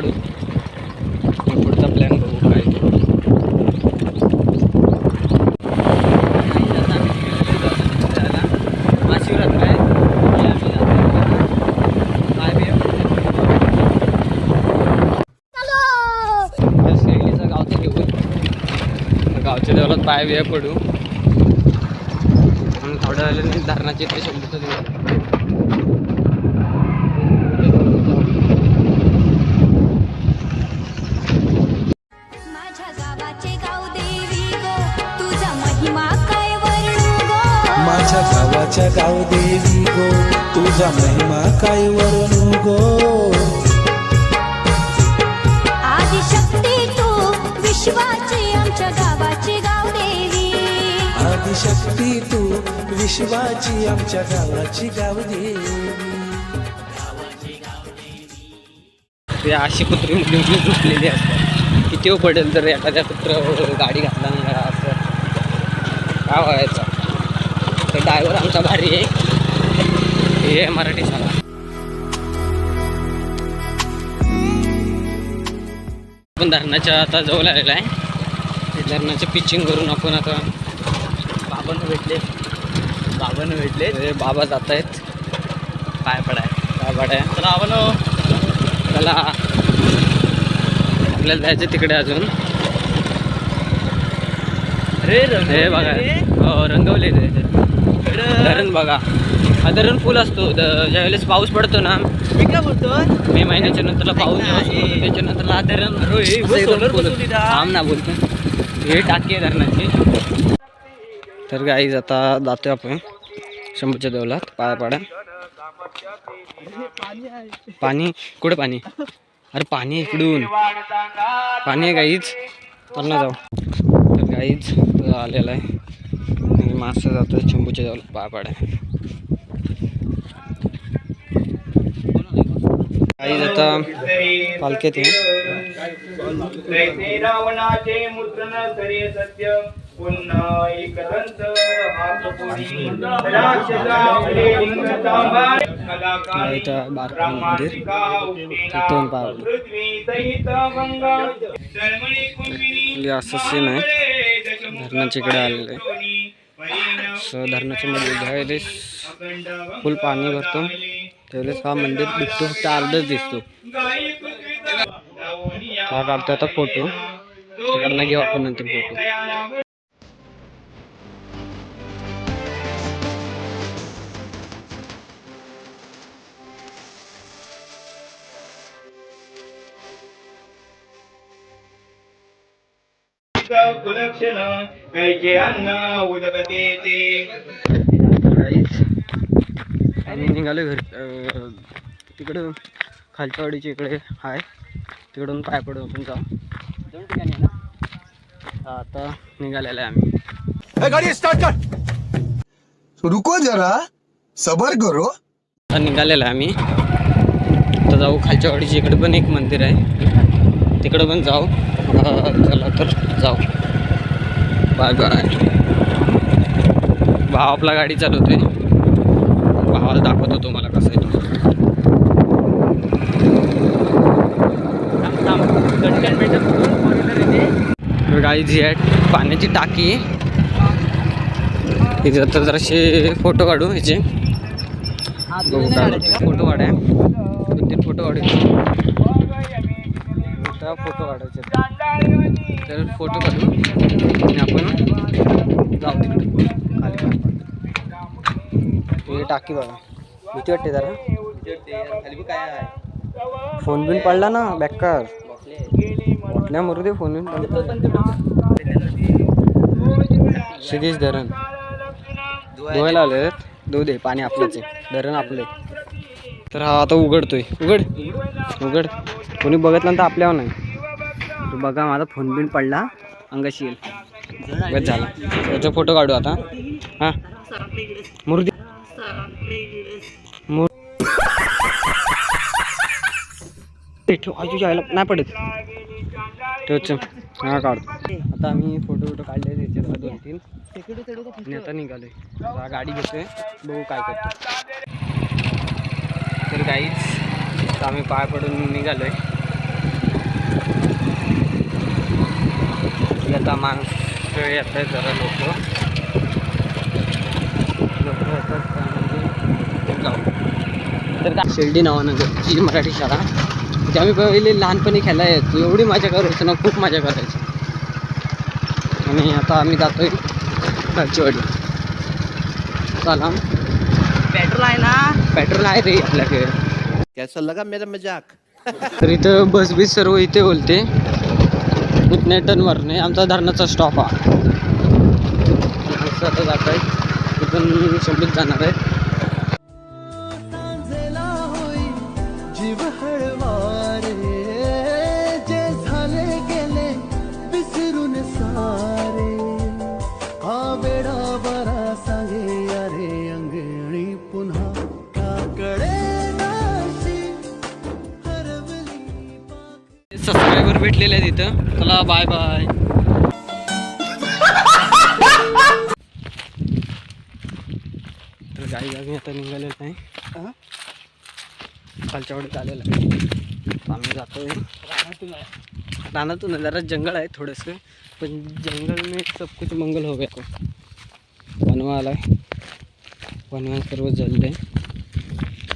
पडू. पुढचा प्लॅन बघू काय तो. महाशिवरात्र आहे पाय गावचं गावच्या देवलात पाय बिया पडू. म्हणून थोड्या वेळाने धरणाची इथे शब्द माझ्या गावाच्या गावदेवी गो. तुझा महिमा काय वर्णू गो? आदिशक्ती तू विश्वाची आमच्या गावाची गाव देवी. आदिशक्ती तू विश्वाची आमच्या गावाची गावदेवी ते अशी कुत्री मुली झोपलेली असतात. किती पडेल तर एखाद्या कुत्र गाडी घातला नाही असं काय व्हायचं? ते ड्रायव्हर आमचा भारी आहे. हे मराठी शाळा आपण धरणाच्या आता जवळ आलेला आहे. धरणाचं पिचिंग करून आपण आता बाबांना भेटले. बाबांना भेटले? बाबा जात आहेत. पाय पडाय पाय पडाय तर आपण त्याला आपल्याला जायचं तिकडे अजून. हे बघा हो रंगवले धरण बघा. धरण फुल असतो. ज्यावेळेस पाऊस पडतो ना मी काय बोलतोय मे महिन्याच्या नंतरला पाऊस बसवली असतं. का? थांब ना बोलतो. हे टाकी आहे धरणाची. तर गाईज आता जातोय आपण शंभूच्या देवलात पाया पाड्या पाणी कुठे पाणी? अरे पाणी इकडून. पाणी आहे गाईच तर ना जाऊ. तर गाईच आलेला आहे. मासा जातो जातोय चिंबूच्या जवळ पाया पाड्या गाईज आता पालखीत रावणाचे मुद्रण सत्य पुन्हा हात मंदिर. असं सीन आहे. धरणाच्या इकडे आलेलं. आहे सो धरणाच्या मंदिर ज्यावेळेस फुल पाणी भरतो त्यावेळेस हा मंदिर दिसतो फक्त अर्धच दिसतो. हा काढतो आता फोटो घेऊ आपण नंतर फोटो कुलक्षण कैचे अन्न आम्ही निघालो घरी. तिकडं खालच्या वाडीच्या इकडे आहे तिकडून पाय पडू आपण जाऊ. दोन ठिकाणी ना? आता निघालेलं आहे आम्ही. गाड़ी स्टार्ट कर. रुको जरा. सबर करो. आता निघालेलं आहे आम्ही. आता जाऊ खालच्या वाडीच्या इकडे पण एक मंदिर आहे. तिकडं पण जाऊ. चला तर जाऊ. Bye bye. भाव आपला गाडी चालवतोय. भावाला दाखवतो तुम्हाला कसं आहे तो. गाडी जी आहे पाण्याची टाकी इथे तर जराशे फोटो काढू ह्याचे फोटो काढाय. दोन तीन फोटो काढू. आता फोटो काढायचे तर फोटो काढू. आणि आपण जाऊ तिकडे. खाली हे टाकी बघा. भीती वाटते जरा. फोन बिन पडला ना बॅकर. वाटल्या मरू दे फोन बिन सिद्धीच धरण. धुवायला आले धुऊ दे पाणी आपलंच आहे धरण आपलं. तर हा आता उघडतोय. उघड. उघड. कोणी बघितलं तर आपल्यावर नाही. तर बघा माझा फोन बिन पडला. अंगाशी येईल. बस झाला. त्याचा फोटो काढू आता. हां. मुर्दी. मुर ठेव नाही पडत. ठेवच हा काढतो आता आम्ही फोटो फोटो काढले त्याच्यात दोन तीन. आणि आता निघालोय. आहे गाडी घेतोय. बघू काय करतो तर काहीच आम्ही पाय पडून निघालोय. आता माणसं येत आहेत जरा लोक. लोक येतात त्यामध्ये गाव तर काय शिर्डी नावानं जी मराठी शाळा तिथे आम्ही पहिले लहानपणी खेळायला यायचो एवढी मजा करायचो ना खूप मजा करायचो आणि आता आम्ही जातोय घरचीवाडी चला. पेट्रोल आहे ना? पेट्रोल आहे रे आपल्याकडे. कैसा लगा मेरा मजाक तर इथं बस बीस सर्व इथे बोलते इथने नाही आमचा धरणाचा स्टॉप हा. माणसं आता जात आहे. इथून सोबत जाणार आहे. भेटलेले आहेत इथं. चला बाय बाय तर गाई गावी आता निघालेलं नाही. खालच्या वडीत आलेलं आहे. आम्ही जातो रानातून जरा जंगल आहे थोडंसं. पण जंगल में सब कुछ मंगल हो गया. वनवा आलाय वनवा सर्व जळलं आहे.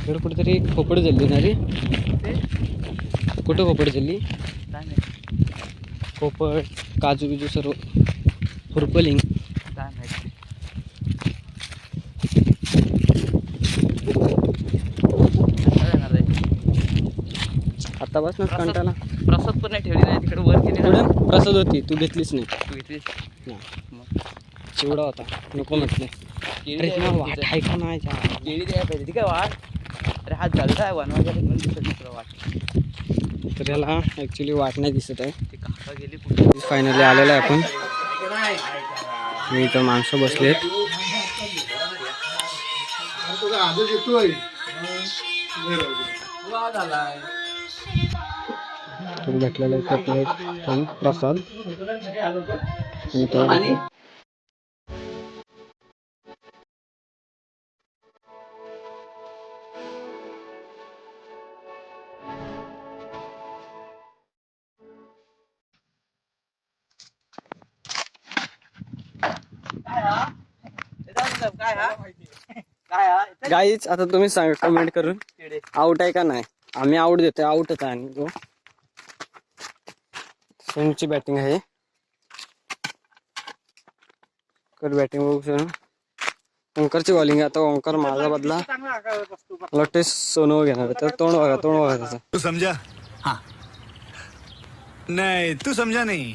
इकडे कुठेतरी खोपड जळली ना रे? कुठं खोपड जळली पोपट काजू बिजू सर्व हुरपलिंग काय काय? आता बस ना कंटाला. प्रसाद पण नाही ठेवली नाही तिकडे वर केली प्रसाद होती तू घेतलीच नाही. तू. चिवडा होता नको म्हटलं. केळी द्यायला पाहिजे. ती काय वाट अरे हा झाला आहे वनवा गेला म्हणून दिसत नाही तुला वाट. तर याला ॲक्च्युली वाट नाही दिसत आहे. फायनली आलेलं आहे आपण. मी इथं माणसं बसलेत तर भेटलेलं आहे प्रसाद. काय हा? काय हा? गाईच आता तुम्ही सांगा कमेंट करून. आउट आहे का नाही? आम्ही आउट देतोय आउटच आहे आणि तो सोनची बॅटिंग आहे. कर बॅटिंग बघू शकतो ओंकारची बॉलिंग आहे. आता ओंकार माझा बदला. मला वाटते सोनो घेणार आहे. तर तोंड बघा तोंड बघा त्याचं. तू समझा हाँ. नहीं तू समझा नहीं.